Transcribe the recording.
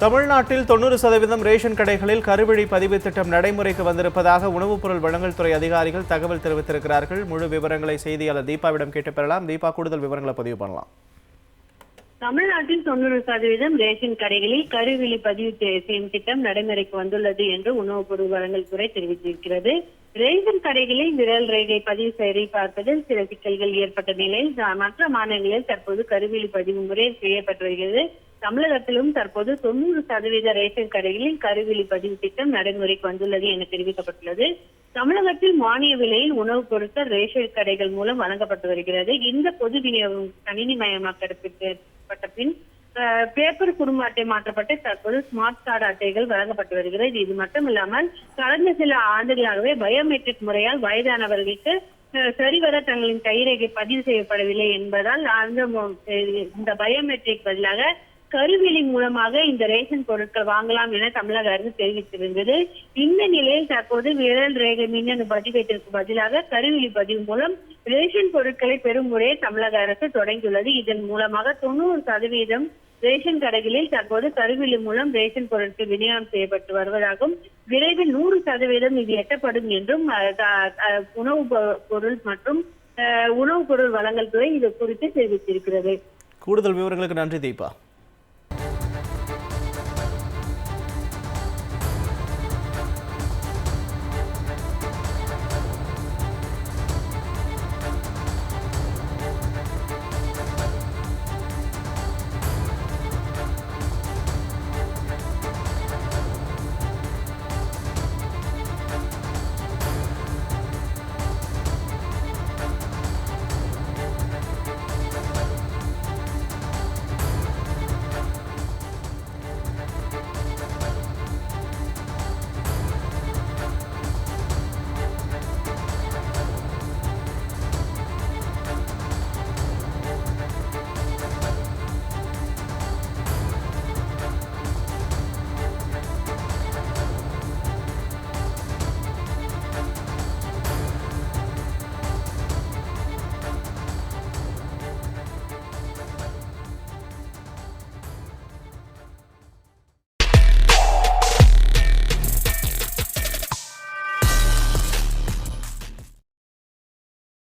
தமிழ்நாட்டில் தொண்ணூறு சதவீதம் ரேஷன் கடைகளில் கருவழி பதிவு திட்டம் நடைமுறைக்கு வந்திருப்பதாக உணவுப் பொருள் வழங்கல் துறை அதிகாரிகள் தகவல் தெரிவித்திருக்கிறார்கள். முழு விவரங்களை செய்தியாளர் தீபாவிடம் கேட்டு பெறலாம். தீபா கூடுதல் விவரங்களை பதிவு பண்ணலாம். தமிழ்நாட்டில் தொண்ணூறு சதவீதம் ரேஷன் கடைகளில் கருவிழி பதிவு செய்யும் திட்டம் நடைமுறைக்கு வந்துள்ளது என்று உணவுப் பொருள் வழங்கல் துறை தெரிவித்திருக்கிறது. ரேஷன் கடைகளில் விரல் ரேகை பதிவு சரி பார்ப்பதில் சில சிக்கல்கள் ஏற்பட்ட நிலையில் மற்ற மாநிலங்களில் தற்போது கருவிழி பதிவு முறை செய்யப்பட்டு வருகிறது. தமிழகத்திலும் தற்போது தொண்ணூறு சதவீத ரேஷன் கடைகளில் கருவிழி பதிவு திட்டம் நடைமுறைக்கு வந்துள்ளது என தெரிவிக்கப்பட்டுள்ளது. தமிழகத்தில் மானிய விலையில் உணவுப் பொருட்கள் ரேஷன் கடைகள் மூலம் வழங்கப்பட்டு வருகிறது. இந்த பொது விநியோகம் கணினிமயமாக்கப்பட்ட பின் பேப்பர் குடும்ப அட்டை மாற்றப்பட்டு தற்போது ஸ்மார்ட் கார்டு அட்டைகள் வழங்கப்பட்டு வருகிறது. இது மட்டுமில்லாமல் கடந்த சில ஆண்டுகளாகவே பயோமெட்ரிக் முறையால் வயதானவர்களுக்கு சரிவர தங்களின் கைரேகை பதிவு செய்யப்படவில்லை என்பதால் அந்த இந்த பயோமெட்ரிக் பதிலாக கருவிழி மூலமாக இந்த ரேஷன் பொருட்கள் வாங்கலாம் என தமிழக அரசு தெரிவித்திருந்தது. இந்த நிலையில் தற்போது விரல் ரேகை மின்னணு பதிவேட்டிற்கு பதிலாக கருவிழி பதிவு மூலம் ரேஷன் பொருட்களை பெறும் முறையை தமிழக அரசு தொடங்கியுள்ளது. இதன் மூலமாக தொண்ணூறு சதவீதம் ரேஷன் கடைகளில் தற்போது கருவிழி மூலம் ரேஷன் பொருட்கள் விநியோகம் செய்யப்பட்டு வருவதாகவும் விரைவில் நூறு சதவீதம் இது எட்டப்படும் என்றும் உணவு பொருள் மற்றும் உணவுப் பொருள் வழங்கல் துறை இது குறித்து தெரிவித்திருக்கிறது. கூடுதல் விவரங்களுக்கு நன்றி தீபா.